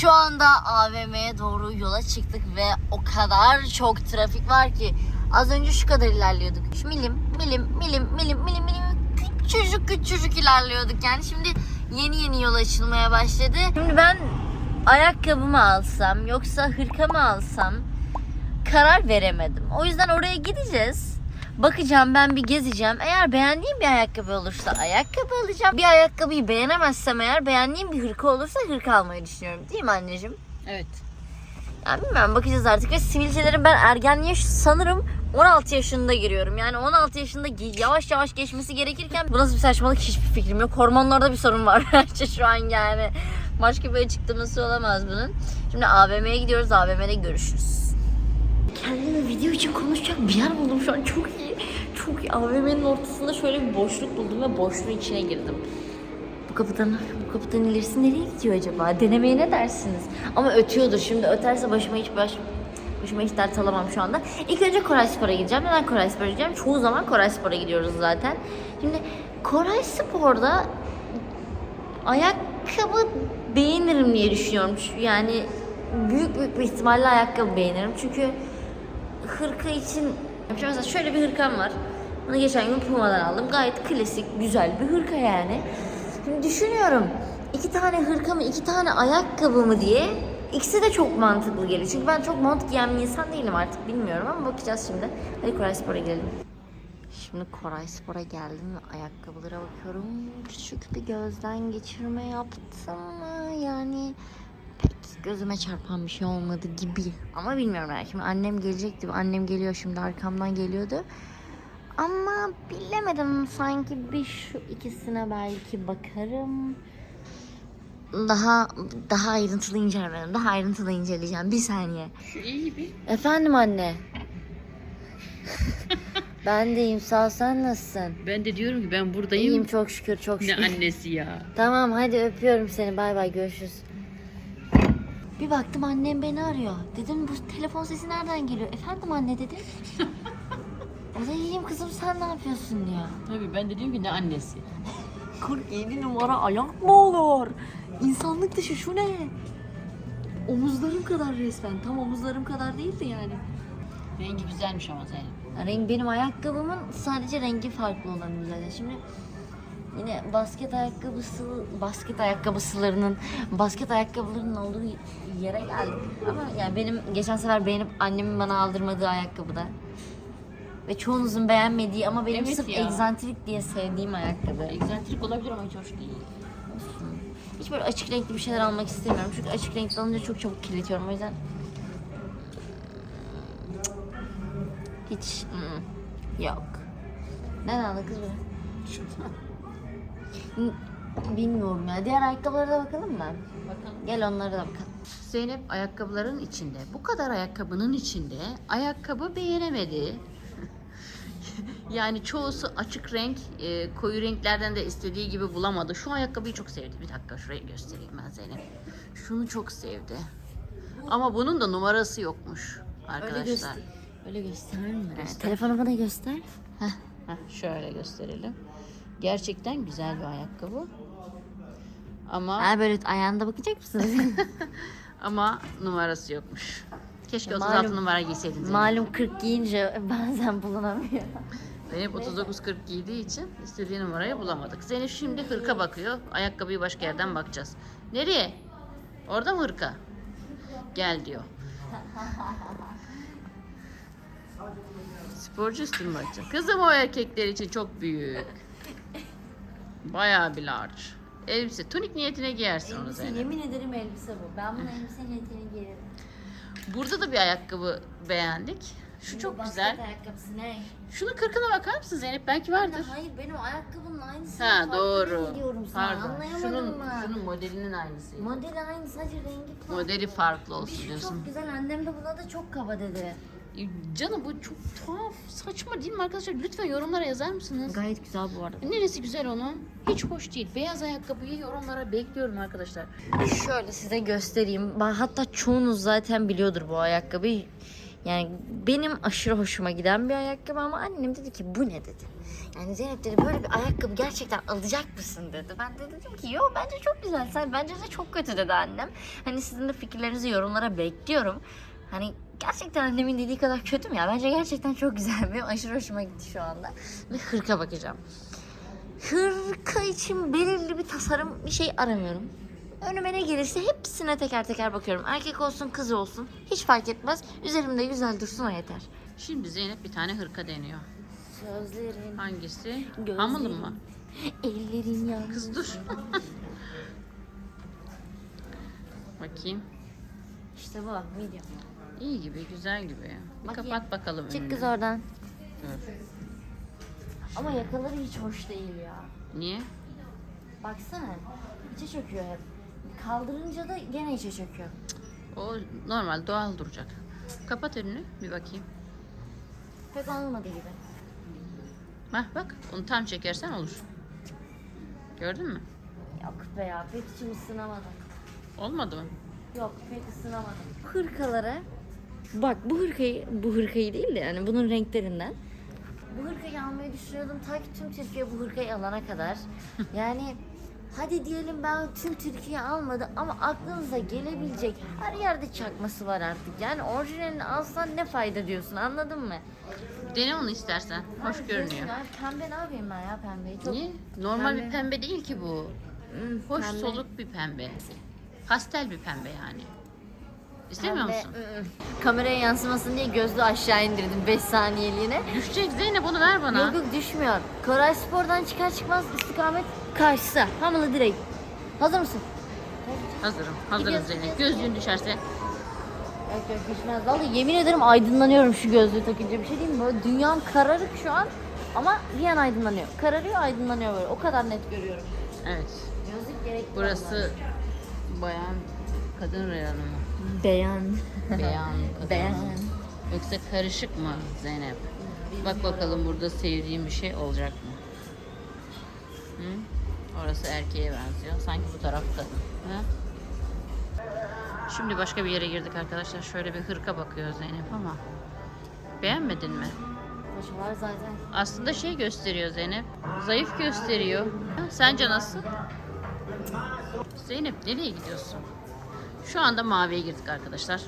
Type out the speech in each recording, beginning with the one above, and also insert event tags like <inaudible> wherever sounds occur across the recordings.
Şu anda AVM'ye doğru yola çıktık ve o kadar çok trafik var ki az önce şu kadar ilerliyorduk. Şu milim milim milim milim milim milim küçücük küçücük ilerliyorduk yani şimdi yeni yeni yol açılmaya başladı. Şimdi ben ayakkabımı alsam yoksa hırkamı alsam karar veremedim. O yüzden oraya gideceğiz. Bakacağım ben bir gezeceğim. Eğer beğendiğim bir ayakkabı olursa ayakkabı alacağım. Bir ayakkabıyı beğenemezsem eğer beğendiğim bir hırka olursa hırka almayı düşünüyorum. Değil mi anneciğim? Evet. Yani bilmiyorum bakacağız artık. Ve sivilcelerin ben ergenliğe sanırım 16 yaşında giriyorum. Yani 16 yaşında yavaş yavaş geçmesi gerekirken bu nasıl bir saçmalık hiçbir fikrim yok. Hormonlarda bir sorun var <laughs> bence şu an yani. Başka bir açıklaması olamaz bunun. Şimdi AVM'ye gidiyoruz. AVM'de görüşürüz. Kendime video için konuşacak bir yer buldum şu an çok iyi. Çok iyi. AVM'nin ortasında şöyle bir boşluk buldum ve boşluğun içine girdim. Bu kapıdan, bu kapıdan ilerisi nereye gidiyor acaba? Denemeye ne dersiniz? Ama ötüyordur. Şimdi öterse başıma hiç baş, başıma hiç dert alamam şu anda. İlk önce Koray Spor'a gideceğim. Neden Koray Spor'a gideceğim? Çoğu zaman Koray Spor'a gidiyoruz zaten. Şimdi Koray Spor'da ayakkabı beğenirim diye düşünüyorum. Yani büyük büyük bir ihtimalle ayakkabı beğenirim. Çünkü hırka için mesela şöyle bir hırkam var. Bunu geçen gün Puma'dan aldım. Gayet klasik, güzel bir hırka yani. Şimdi düşünüyorum. iki tane hırka mı, iki tane ayakkabı mı diye. İkisi de çok mantıklı geliyor. Çünkü ben çok mont giyen bir insan değilim artık bilmiyorum ama bakacağız şimdi. Hadi Koray Spor'a gidelim. Şimdi Koray Spor'a geldim ve ayakkabılara bakıyorum. Küçük bir gözden geçirme yaptım yani gözüme çarpan bir şey olmadı gibi. Ama bilmiyorum yani şimdi annem gelecekti. Annem geliyor şimdi arkamdan geliyordu. Ama bilemedim sanki bir şu ikisine belki bakarım. Daha daha ayrıntılı incelemedim. Daha ayrıntılı inceleyeceğim. Bir saniye. Şu iyi bir. Efendim anne. <laughs> ben deyim sağ ol, sen nasılsın? Ben de diyorum ki ben buradayım. İyiyim çok şükür çok Ne şükür. annesi ya. Tamam hadi öpüyorum seni bay bay görüşürüz. Bir baktım annem beni arıyor. Dedim bu telefon sesi nereden geliyor? Efendim anne dedim. <laughs> o da iyiyim kızım sen ne yapıyorsun diyor. Tabii ben de diyorum ki ne annesi. <laughs> 47 numara ayak mı olur? İnsanlık dışı şu ne? Omuzlarım kadar resmen. Tam omuzlarım kadar değildi yani. Rengi güzelmiş ama Zeynep. Renk benim ayakkabımın sadece rengi farklı olanı zaten. Şimdi yine basket ayakkabısı basket ayakkabısılarının basket ayakkabılarının olduğu yere geldik. Ama yani benim geçen sefer beğenip annemin bana aldırmadığı ayakkabı da. Ve çoğunuzun beğenmediği ama benim Evet sırf ya. egzantrik diye sevdiğim ayakkabı. Egzantrik olabilir ama hiç hoş değil. Hiç böyle açık renkli bir şeyler almak istemiyorum. Çünkü açık renkli alınca çok çabuk kirletiyorum. O yüzden hiç mm, yok. Neden aldın kız bunu? <laughs> Bilmiyorum ya. Diğer ayakkabılara da bakalım mı? Bakalım. Gel onlara da bakalım. Zeynep ayakkabıların içinde. Bu kadar ayakkabının içinde ayakkabı beğenemedi. <laughs> yani çoğusu açık renk, e, koyu renklerden de istediği gibi bulamadı. Şu ayakkabıyı çok sevdi. Bir dakika şurayı göstereyim ben Zeynep. Şunu çok sevdi. Ama bunun da numarası yokmuş Öyle arkadaşlar. göster. Öyle gösterme. Göster. Telefonumu da göster. Heh, heh, şöyle gösterelim. Gerçekten güzel bir ayakkabı. Ama Ha böyle ayağına bakacak mısınız? <laughs> ama numarası yokmuş. Keşke Ya 36 malum- numara giyseydin Zeynep. Malum 40 giyince bazen bulunamıyor. Zeynep 39-40 giydiği için istediği numarayı bulamadık. Zeynep şimdi hırka bakıyor. Ayakkabıyı başka yerden bakacağız. Nereye? Orada mı hırka? Gel diyor. <laughs> Sporcu üstü mü bakacak? Kızım o erkekler için çok büyük. Bayağı bir large. Elbise. Tunik niyetine giyersin onu elbise, Zeynep. yemin ederim elbise bu. Ben bunu elbise niyetine giyerim. Burada da bir ayakkabı beğendik. Şu çok Basket güzel. ayakkabısı ne? Şunun kırkına bakar mısın Zeynep? Belki vardır. Hayır benim ayakkabının aynısı. Ha doğru. diyorum sana. Pardon. Anlayamadın Şunun, mı? şunun modelinin aynısı. Modeli aynı sadece rengi farklı. Modeli farklı Bir olsun şu diyorsun. çok güzel annem de buna da çok kaba dedi. Canım bu çok tuhaf, saçma değil mi arkadaşlar? Lütfen yorumlara yazar mısınız? Gayet güzel bu arada. Neresi güzel onun? Hiç hoş değil. Beyaz ayakkabıyı yorumlara bekliyorum arkadaşlar. Şöyle size göstereyim. Ben- Hatta çoğunuz zaten biliyordur bu ayakkabıyı. Yani benim aşırı hoşuma giden bir ayakkabı ama annem dedi ki bu ne dedi. Yani Zeynep dedi böyle bir ayakkabı gerçekten alacak mısın dedi. Ben de dedim ki yo bence çok güzel. Sen bence de çok kötü dedi annem. Hani sizin de fikirlerinizi yorumlara bekliyorum. Hani gerçekten annemin dediği kadar kötü mü ya? Bence gerçekten çok güzel. Benim aşırı hoşuma gitti şu anda. Ve hırka bakacağım. Hırka için belirli bir tasarım bir şey aramıyorum. Önüme ne gelirse hepsine teker teker bakıyorum. Erkek olsun kız olsun hiç fark etmez. Üzerimde güzel dursun o yeter. Şimdi Zeynep bir tane hırka deniyor. Sözlerin, Hangisi? Gözlerim. Hamılın mı? ellerin ya. Kız dur. <laughs> Bakayım. İşte bu medium. İyi gibi, güzel gibi. Bir Bakayım. kapat bakalım Çık önünü. kız oradan. Dur. Ama yakaları hiç hoş değil ya. Niye? Baksana içe çöküyor hep. Kaldırınca da gene içe çöküyor. O normal, doğal duracak. Kapat önünü, bir bakayım. Pek olmadı gibi. Hah bak, onu tam çekersen olur. Gördün mü? Yok be ya pek içim ısınamadı. Olmadı mı? Yok pek ısınamadım. Hırkalara bak bu hırkayı bu hırkayı değil de yani bunun renklerinden bu hırkayı almayı düşünüyordum ta ki tüm Türkiye bu hırkayı alana kadar. Yani hadi diyelim ben tüm Türkiye almadı ama aklınıza gelebilecek her yerde çakması var artık. Yani orijinalini alsan ne fayda diyorsun anladın mı? Dene onu istersen. Hoş görünüyor. Ya, pembe ne yapayım ben ya pembeyi? Çok Niye? Normal Pembe. bir pembe değil ki bu. Hmm, Hoş pembe. soluk bir pembe. Pastel bir pembe yani. İstemiyor Pembe, musun? ı-ı. Kameraya yansımasın diye gözlüğü aşağı indirdim 5 saniyeliğine. Düşecek Zeynep onu ver bana. Yok yok düşmüyor. Koray Spor'dan çıkar çıkmaz istikamet karşısı. Hamalı direkt. Hazır mısın? Hazırım. Hazırım Gidiyoruz, Zeynep. gidiyoruz. Gözlüğün düşerse. Yok yok düşmez. Vallahi yemin ederim aydınlanıyorum şu gözlüğü takınca. Bir şey diyeyim mi? Böyle dünyam kararık şu an. Ama bir an aydınlanıyor. Kararıyor aydınlanıyor böyle. O kadar net görüyorum. Evet. Gözlük gerekli. Burası bayan kadın reyonu? Beyan. Beyan Beyan. Yoksa karışık mı Zeynep? Bak bakalım burada sevdiğim bir şey olacak mı? Hı? Orası erkeğe benziyor. Sanki bu taraf kadın. Hı? Şimdi başka bir yere girdik arkadaşlar. Şöyle bir hırka bakıyor Zeynep ama. Beğenmedin mi? Paşalar zaten. Aslında şey gösteriyor Zeynep. Zayıf gösteriyor. Sence nasıl? Zeynep nereye gidiyorsun? Şu anda maviye girdik arkadaşlar.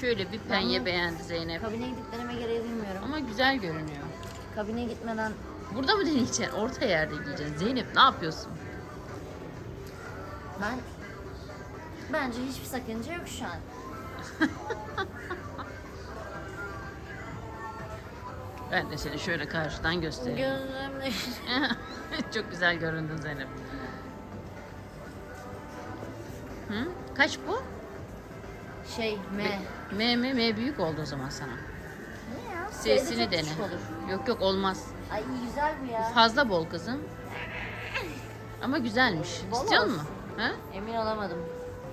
Şöyle bir penye Ben- beğendi Zeynep. Kabine gidip deneme gereği duymuyorum. Ama güzel görünüyor. Kabine gitmeden Burada mı deneyeceksin? Orta yerde giyeceksin. Zeynep ne yapıyorsun? ben bence hiçbir sakınca yok şu an. <laughs> Ben de seni şöyle karşıdan göstereyim. Gözlerimde <laughs> Çok güzel göründün Zeynep. Kaç bu? şey M. M mi? M büyük oldu o zaman sana. Ne ya? Sesini çok dene. Yok yok olmaz. Ay güzel bu ya. Fazla bol kızım. Ama güzelmiş. Bol İstiyor olsun. musun? Ha? Emin olamadım.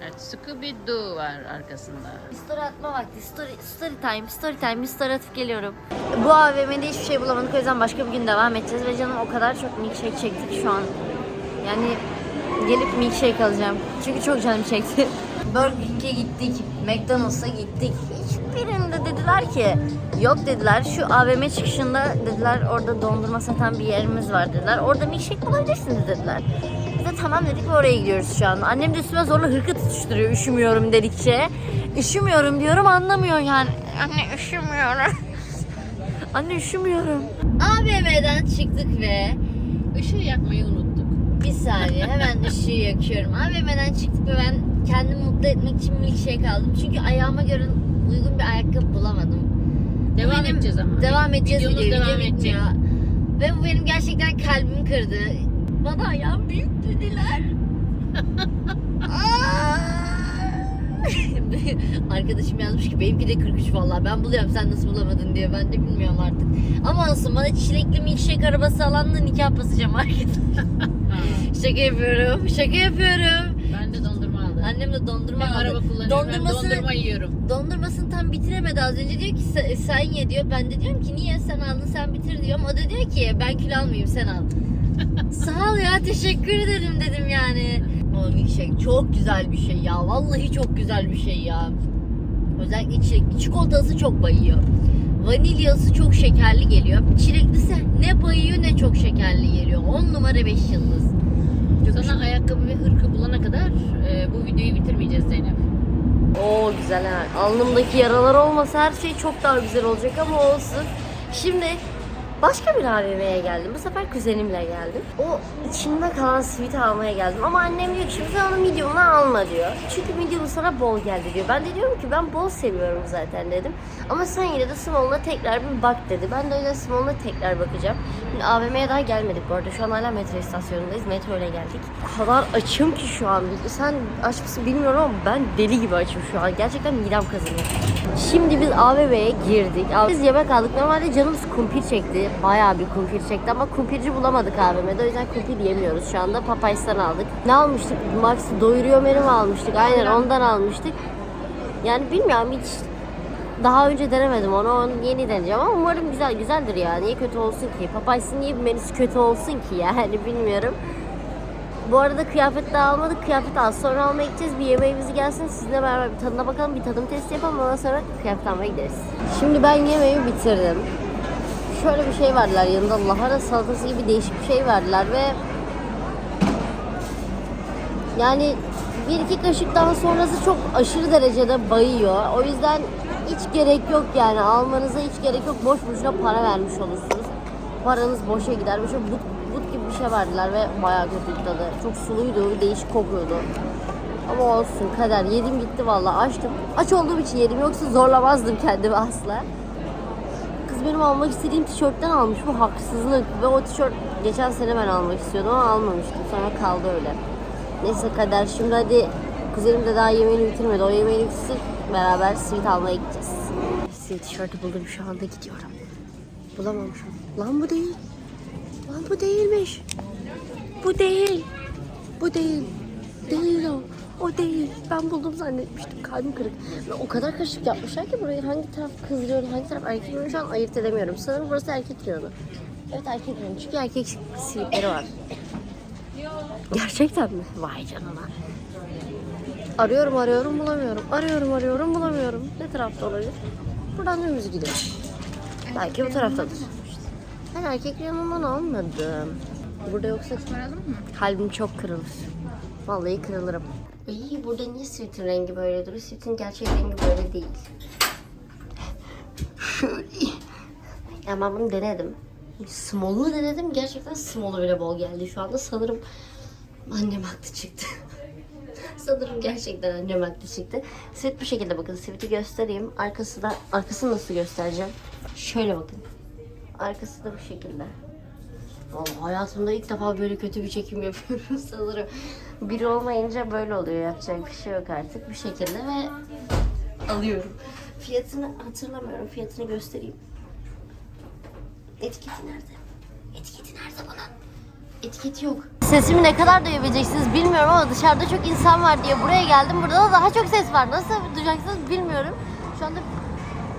Evet, Scooby-Doo var arkasında. Bir story atma vakti. Story, story time, story time. Bir story atıp geliyorum. Bu AVM'de hiçbir şey bulamadık. O yüzden başka bir gün devam edeceğiz. Ve canım o kadar çok milkshake çekti ki şu an. Yani gelip milkshake alacağım. Çünkü çok canım çekti. <laughs> Burger King'e gittik. McDonald's'a gittik. Hiçbirinde dediler ki yok dediler. Şu AVM çıkışında dediler orada dondurma satan bir yerimiz var dediler. Orada milkshake bulabilirsiniz dediler. Biz de tamam dedik ve oraya gidiyoruz şu an. Annem de üstüme zorla hırka tutuşturuyor üşümüyorum dedikçe. Üşümüyorum diyorum anlamıyor yani. Anne üşümüyorum. <laughs> Anne üşümüyorum. AVM'den çıktık ve Işığı yakmayı unuttuk. Bir saniye hemen ışığı yakıyorum. AVM'den çıktık ve ben kendimi mutlu etmek için milkshake aldım. Çünkü ayağıma göre uygun bir ayakkabı bulamadım. Devam Benim- edeceğiz ama. Devam edeceğiz Videomuz video, devam video edecek. Ve bu benim gerçekten kalbimi kırdı. Bana ayağım büyük dediler. <laughs> <laughs> Arkadaşım yazmış ki benimki de 43 vallahi ben buluyorum sen nasıl bulamadın diyor ben de bilmiyorum artık. Ama olsun bana çilekli milkshake arabası alanla nikah basacağım arkadaşlar. şaka yapıyorum şaka yapıyorum. Ben de dondurma aldım. Annem de dondurma ben aldı. araba kullanıyorum. Ben dondurma yiyorum. Dondurmasını tam bitiremedi az önce diyor ki "Sen- sen ye diyor. Ben de diyorum ki niye sen aldın sen bitir diyorum. O da diyor ki ben kilo almayayım sen al. Sağ ol ya teşekkür ederim dedim yani. O milkshake çok güzel bir şey ya. Vallahi çok güzel bir şey ya. Özellikle çilek. Çikolatası çok bayıyor. Vanilyası çok şekerli geliyor. Çileklisi ne bayıyor ne çok şekerli geliyor. 10 numara 5 yıldız. Sana ayakkabı ve hırka bulana kadar e, bu videoyu bitirmeyeceğiz Zeynep. Oo güzel ha. Alnımdaki yaralar olmasa her şey çok daha güzel olacak ama olsun. Şimdi başka bir AVM'ye geldim. Bu sefer kuzenimle geldim. O içinde kalan sweet almaya geldim. Ama annem diyor ki sen onu medium'dan alma diyor. Çünkü medium sana bol geldi diyor. Ben de diyorum ki ben bol seviyorum zaten dedim. Ama sen yine de small'una tekrar bir bak dedi. Ben de o yüzden small'una tekrar bakacağım. Şimdi AVM'ye daha gelmedik bu arada. Şu an hala metro istasyonundayız. Metro ile geldik. O kadar açım ki şu an. Sen aç mısın bilmiyorum ama ben deli gibi açım şu an. Gerçekten midem kazınıyor. Şimdi biz AVM'ye girdik. Biz yemek aldık. Normalde canımız kumpir çekti. Bayağı bir kumpir çekti ama kumpirci bulamadık AVM'de. O yüzden kumpir yemiyoruz şu anda. Papayas'tan aldık. Ne almıştık? Max doyuruyor menü mü almıştık? Aynen ondan almıştık. Yani bilmiyorum hiç daha önce denemedim onu, onu yeni deneyeceğim ama umarım güzel güzeldir ya. Niye kötü olsun ki? Papayas'ın niye bir menüsü kötü olsun ki yani <laughs> bilmiyorum. Bu arada kıyafet de almadık. Kıyafet az sonra almaya gideceğiz. Bir yemeğimizi gelsin. Sizinle beraber bir tadına bakalım. Bir tadım testi yapalım. Ondan sonra kıyafet almaya gideriz. Şimdi ben yemeği bitirdim. Şöyle bir şey verdiler yanında. Lahana salatası gibi değişik bir şey verdiler ve yani bir iki kaşıktan sonrası çok aşırı derecede bayıyor. O yüzden hiç gerek yok yani almanıza hiç gerek yok. Boş boşuna para vermiş olursunuz. Paranız boşa gider. Bir şey but, but gibi bir şey verdiler ve bayağı kötü tadı. Çok suluydu, değişik kokuyordu. Ama olsun kader. Yedim gitti vallahi açtım. Aç olduğum için yedim yoksa zorlamazdım kendimi asla. Benim almak istediğim tişörtten almış. Bu haksızlık. Ve o tişört geçen sene ben almak istiyordum ama almamıştım. Sonra kaldı öyle. Neyse kader şimdi hadi kuzenim de daha yemeğini bitirmedi. O yemeğini bitirsin beraber sweet almaya gideceğiz. Sweet tişörtü buldum şu anda gidiyorum. Bulamamışım. Lan bu değil. Lan bu değilmiş. Bu değil. Bu değil. Değil o. O değil. Ben buldum zannetmiştim. Kalbim kırık. Ve o kadar karışık yapmışlar ki burayı hangi taraf kız hangi taraf erkek reyonu şu an ayırt edemiyorum. Sanırım burası erkek reyonu. Evet erkek reyonu. Çünkü erkek slipleri var. Gerçekten mi? Vay canına. Arıyorum arıyorum bulamıyorum. Arıyorum arıyorum bulamıyorum. Ne tarafta olabilir? Buradan dümdüz gidiyor. Belki bu taraftadır. Ben erkek yanından almadım. Burada yoksa kalbim çok kırılır. Vallahi kırılırım. İyi burada niye sweet'in rengi böyle duruyor? Sweet'in gerçek rengi böyle değil. Şöyle. Ya ben bunu denedim. Small'u denedim. Gerçekten small'u bile bol geldi şu anda. Sanırım annem haklı çıktı. <laughs> Sanırım gerçekten annem haklı çıktı. Sweet bu şekilde bakın. Sweet'i göstereyim. Arkası da, arkasını nasıl göstereceğim? Şöyle bakın. Arkası da bu şekilde. Vallahi hayatımda ilk defa böyle kötü bir çekim yapıyorum <laughs> sanırım. Biri olmayınca böyle oluyor. Yapacak bir şey yok artık. Bu şekilde ve alıyorum. Fiyatını hatırlamıyorum. Fiyatını göstereyim. Etiketi nerede? Etiketi nerede bunun? Etiketi yok. Sesimi ne kadar duyabileceksiniz bilmiyorum ama dışarıda çok insan var diye buraya geldim. Burada da daha çok ses var. Nasıl duyacaksınız bilmiyorum. Şu anda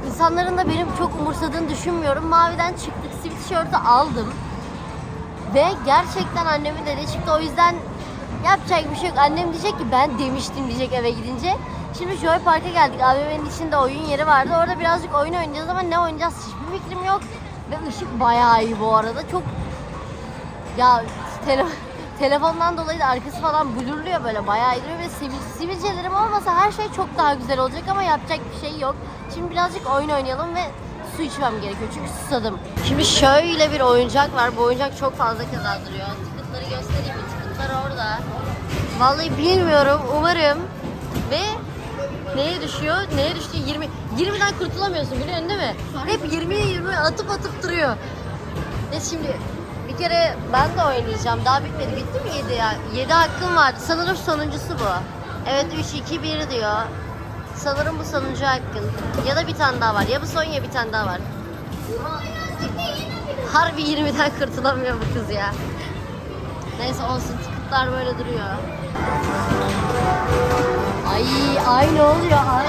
insanların da benim çok umursadığını düşünmüyorum. Maviden çıktık. Tişörtü aldım. Ve gerçekten annemin dediği çıktı. O yüzden yapacak bir şey yok. Annem diyecek ki ben demiştim diyecek eve gidince. Şimdi Joy Park'a geldik. AVM'nin içinde oyun yeri vardı. Orada birazcık oyun oynayacağız ama ne oynayacağız hiçbir fikrim yok. Ve ışık bayağı iyi bu arada. Çok ya tele- <laughs> telefondan dolayı da arkası falan blurluyor böyle bayağı iyi ve sivil, sivilcelerim olmasa her şey çok daha güzel olacak ama yapacak bir şey yok. Şimdi birazcık oyun oynayalım ve su içmem gerekiyor çünkü susadım. Şimdi şöyle bir oyuncak var. Bu oyuncak çok fazla kazandırıyor. Orada. Vallahi bilmiyorum. Umarım. Ve neye düşüyor? Neye düştü? 20. 20'den kurtulamıyorsun biliyorsun değil mi? Hep 20'ye 20 atıp atıp duruyor. Ne şimdi bir kere ben de oynayacağım. Daha bitmedi. Bitti mi 7 ya? 7 hakkım vardı. Sanırım sonuncusu bu. Evet 3 2 1 diyor. Sanırım bu sonuncu hakkın. Ya da bir tane daha var. Ya bu son ya bir tane daha var. Harbi 20'den kurtulamıyor bu kız ya. Neyse olsun Fiyatlar böyle duruyor. Ay ay ne oluyor ay.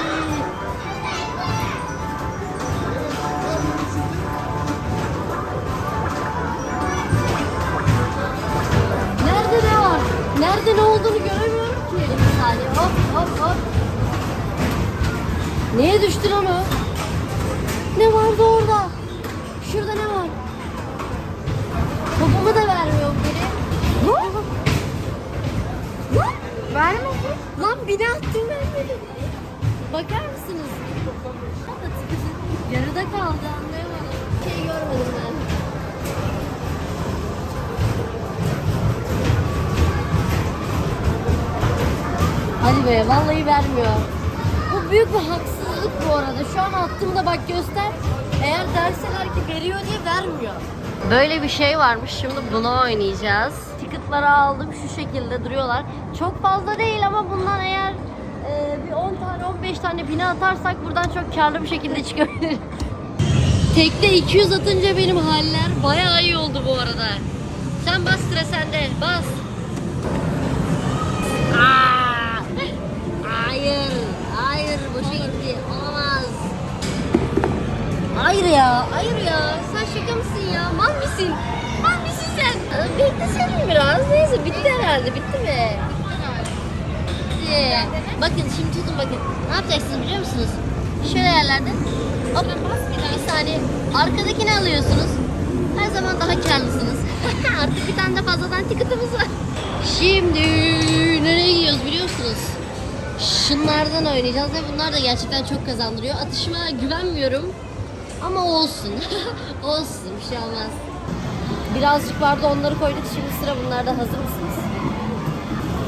Nerede ne var? Nerede ne olduğunu göremiyorum ki. Bir saniye hop hop hop. Niye düştün onu? Ne vardı orada? Vermedi. Lan bina attım vermedim. Bakar mısınız? Yarıda kaldı anlayamadım. Şey görmedim ben. Hadi be vallahi vermiyor. Bu büyük bir haksızlık bu arada. Şu an attığımda bak göster. Eğer derseler ki veriyor diye vermiyor. Böyle bir şey varmış. Şimdi bunu oynayacağız. Ticket'ları aldım. Şu şekilde duruyorlar. Çok fazla değil ama bundan eğer e, bir 10 tane 15 tane bina atarsak buradan çok karlı bir şekilde çıkabiliriz. <laughs> Tekte 200 atınca benim haller bayağı iyi oldu bu arada. Sen bas sıra sende. Bas. Hayır. Hayır. Boşa gitti. Olamaz. Hayır ya. Hayır ya. Sen şaka mısın ya? Mal mısın? Beklesene biraz. Neyse bitti herhalde. Bitti mi? Bitti. Bakın şimdi tutun bakın. Ne yapacaksınız biliyor musunuz? Şöyle yerlerde. Hop. Bir saniye. Arkadakini alıyorsunuz. Her zaman daha karlısınız. <laughs> Artık bir tane de fazladan ticket'ımız var. Şimdi nereye gidiyoruz biliyor musunuz? Şunlardan oynayacağız ve bunlar da gerçekten çok kazandırıyor. Atışıma güvenmiyorum. Ama olsun. <laughs> olsun bir şey olmaz. Birazcık vardı onları koyduk. Şimdi sıra bunlarda. Hazır mısınız?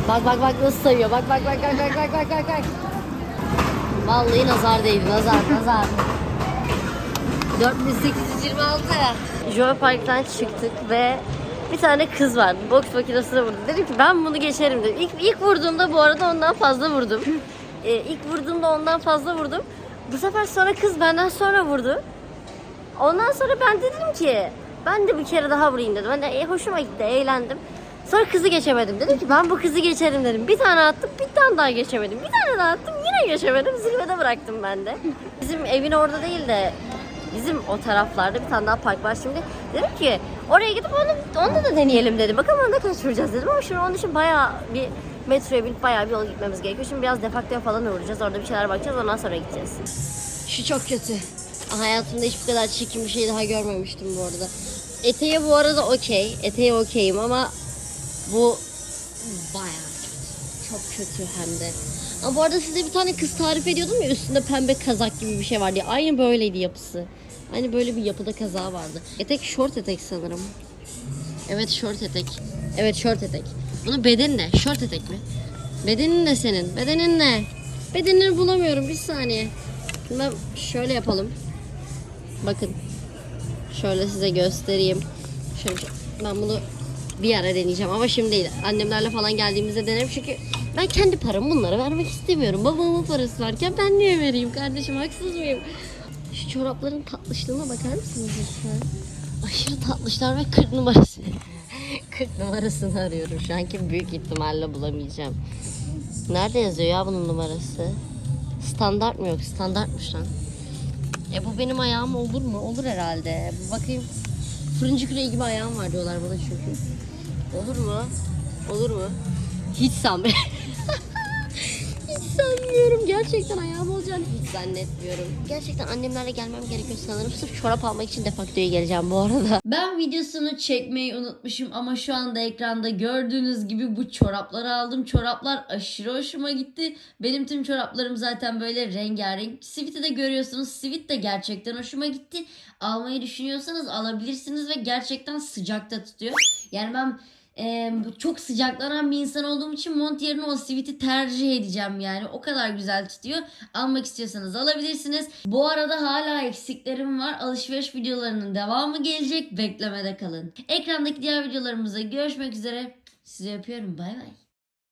Bak bak bak nasıl sayıyor. Bak bak bak bak bak bak bak bak. Vallahi nazar değdi. Nazar nazar. 4826. Joe Park'tan çıktık ve bir tane kız vardı. Boks makinesine vurdu. Dedim ki ben bunu geçerim dedim. İlk, ilk vurduğumda bu arada ondan fazla vurdum. Ee, ilk vurduğumda ondan fazla vurdum. Bu sefer sonra kız benden sonra vurdu. Ondan sonra ben de dedim ki ben de bir kere daha vurayım dedim. Ben de e, hoşuma gitti, eğlendim. Sonra kızı geçemedim. Dedim ki ben bu kızı geçerim dedim. Bir tane attım, bir tane daha geçemedim. Bir tane daha attım, yine geçemedim. Zirvede bıraktım ben de. Bizim evin orada değil de bizim o taraflarda bir tane daha park var şimdi. Dedim ki oraya gidip onu, onu da deneyelim dedim. Bakalım onda kaç vuracağız dedim. Ama şimdi onun için bayağı bir metroya binip bayağı bir yol gitmemiz gerekiyor. Şimdi biraz defaktoya falan uğrayacağız. Orada bir şeyler bakacağız. Ondan sonra gideceğiz. Şu çok kötü. Hayatımda hiç bu kadar çirkin bir şey daha görmemiştim bu arada. Eteğe bu arada okey. Eteğe okeyim ama bu bayağı kötü. Çok kötü hem de. Ama bu arada size bir tane kız tarif ediyordum ya üstünde pembe kazak gibi bir şey vardı. Aynı böyleydi yapısı. Aynı böyle bir yapıda kazağı vardı. Etek short etek sanırım. Evet short etek. Evet short etek. Bunun bedeni ne? Short etek mi? Bedenin ne senin? Bedenin ne? Bedenini bulamıyorum bir saniye. Şimdi şöyle yapalım. Bakın. Şöyle size göstereyim. Şöyle ben bunu bir ara deneyeceğim ama şimdi değil. Annemlerle falan geldiğimizde denerim çünkü ben kendi paramı bunlara vermek istemiyorum. Babamın parası varken ben niye vereyim kardeşim haksız mıyım? Şu çorapların tatlışlığına bakar mısınız lütfen? Aşırı tatlışlar ve 40 numarası. <laughs> 40 numarasını arıyorum şu anki büyük ihtimalle bulamayacağım. Nerede yazıyor ya bunun numarası? Standart mı yok? Standartmış lan. E bu benim ayağım olur mu? Olur herhalde. Bir bakayım. Fırıncı küreği gibi ayağım var diyorlar bana çünkü. Olur mu? Olur mu? Hiç sanmıyorum. <laughs> sanmıyorum. Gerçekten ayağım olacağını hiç zannetmiyorum. Gerçekten annemlerle gelmem gerekiyor sanırım. Sırf çorap almak için defaktoya geleceğim bu arada. <laughs> Ben videosunu çekmeyi unutmuşum ama şu anda ekranda gördüğünüz gibi bu çorapları aldım. Çoraplar aşırı hoşuma gitti. Benim tüm çoraplarım zaten böyle rengarenk. Sivit'i de görüyorsunuz. Sivit de gerçekten hoşuma gitti. Almayı düşünüyorsanız alabilirsiniz ve gerçekten sıcakta tutuyor. Yani ben e, çok sıcaklanan bir insan olduğum için mont yerine o siviti tercih edeceğim yani. O kadar güzel tutuyor. Almak istiyorsanız alabilirsiniz. Bu arada hala eksiklerim var. Alışveriş videolarının devamı gelecek. Beklemede kalın. Ekrandaki diğer videolarımızda görüşmek üzere. Sizi öpüyorum. Bay bay.